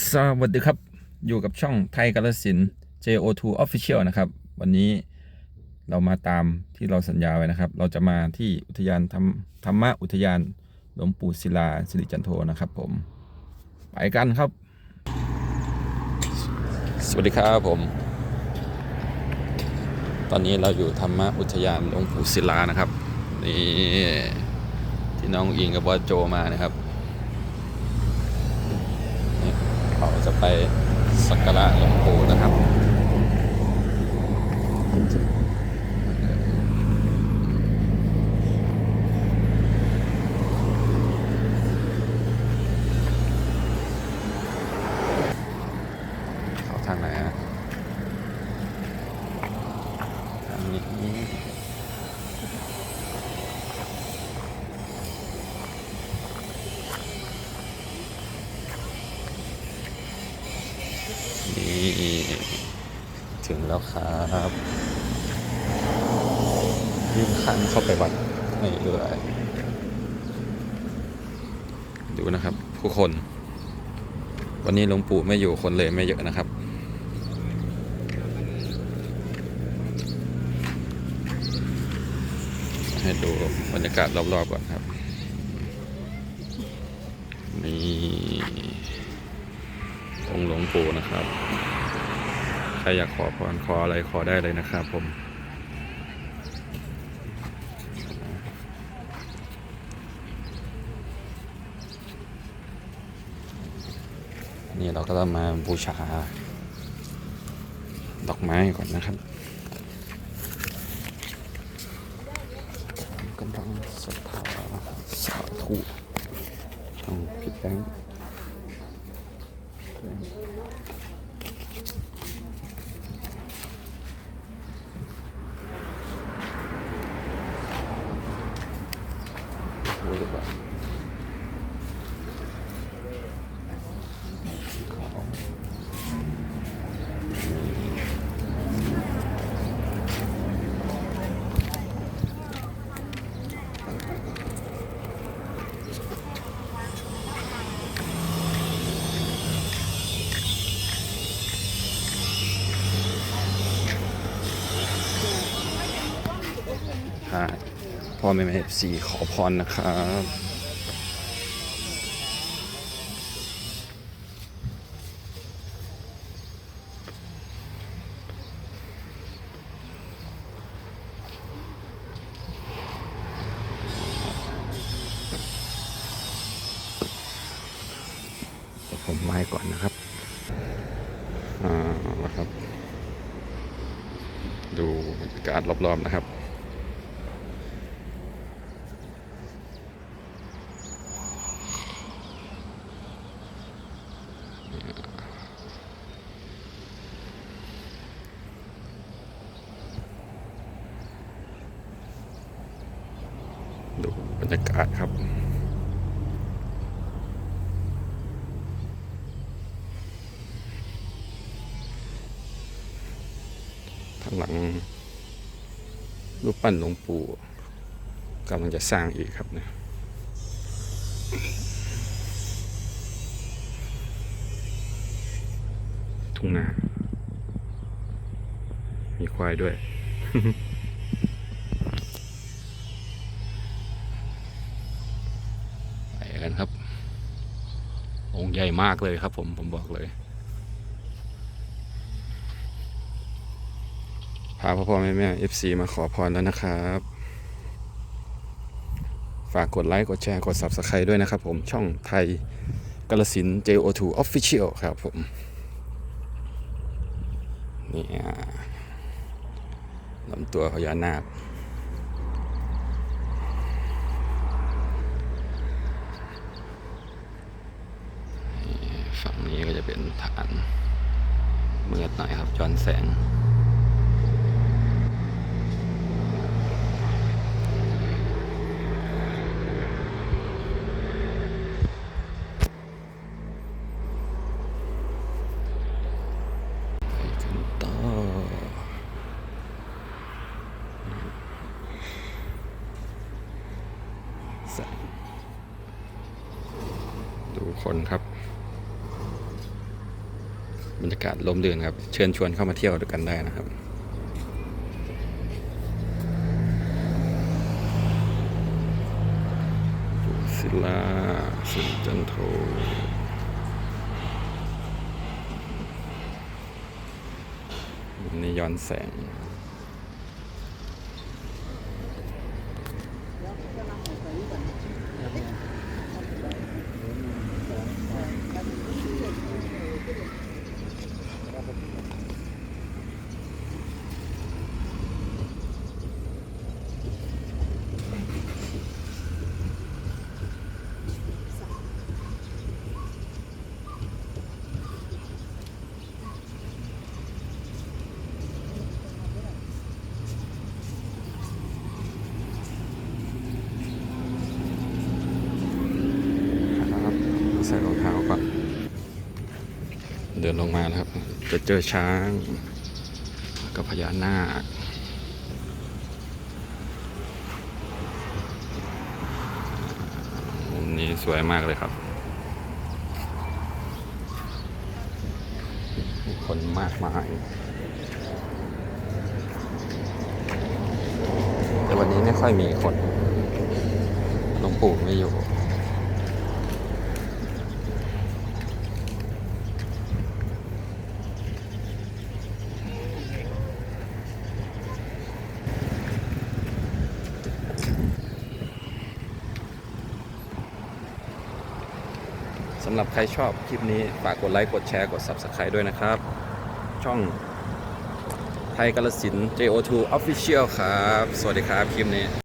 สวัสดีครับ อยู่กับช่องไทยกาลสิน JO2 Official นะครับ วันนี้เรามาตามที่เราสัญญาไว้นะครับ เราจะมาที่อุทยานธรรมธรรมะอุทยานหลวงปู่ศิลาสิริจันโทนะครับผม ไปกันครับ สวัสดีครับผม ตอนนี้เราอยู่ธรรมะอุทยานหลวงปู่ศิลานะครับ นี่ที่น้องอิงกับบอโจมานะครับ เราจะไปสักการะหลวงปู่นะครับ ถึงแล้วครับยิ่งคันเข้าไปวัดไม่เลยดูนะครับผู้คน วันนี้หลวงปู่ไม่อยู่คนเลยไม่เยอะนะครับให้ดูบรรยากาศรอบๆก่อนครับ นี่องค์หลวงปู่นะครับ ใครอยากขอพรขออะไรขอได้เลยนะครับผมนี่เราก็ต้องมาบูชา ดอกไม้ก่อนนะครับกำลังศรัทธาสาธุต้องผิดแบงค์ ดูดีกว่าอ่า พ่อแม่แม่สีขอพรนะครับผมไม้ก่อนนะครับ อ่าครับ ดูบรรยากาศรอบๆนะครับ ดูบ รรยากาศครับทางหลังรูปปั้นหลวงปู่กำลังจะสร้างอีกครับเนี่ยทุ่งนามีควายด้วย ครับ องค์ใหญ่มากเลยครับผมผมบอกเลย พาพ่อพ่อแม่แม่ FC มาขอพรแล้วนะครับ ฝากกดไลค์ กดแชร์ กด Subscribe ด้วยนะครับผมช่องไทยกาลสิน JO2 Official ครับผมนี่ลำตัวพญานาค ฝั่งนี้ก็จะเป็น ฐานมืดหน่อยครับจอนแสงไปกันต่อสดูคนครับ บรรยากาศลมลื่นครับ เชิญชวนเข้ามาเที่ยวด้วยกันได้นะครับศิลาสินจันโทนี่ย้อนแสง ครับใส่รองเท้าก่อน เดิน ลงมานะครับ จะเจอช้างกับพญานาคมุมนี้สวยมากเลยครับคนมากมาย แต่วันนี้ไม่ค่อยมีคนหลวงปู่ไม่อยู่ สำหรับใครชอบคลิปนี้ ฝากกดไลค์ กดแชร์ กด Subscribe ด้วยนะครับ ช่องไทยกาลสิน JO2 Official ครับ สวัสดีครับ คลิปนี้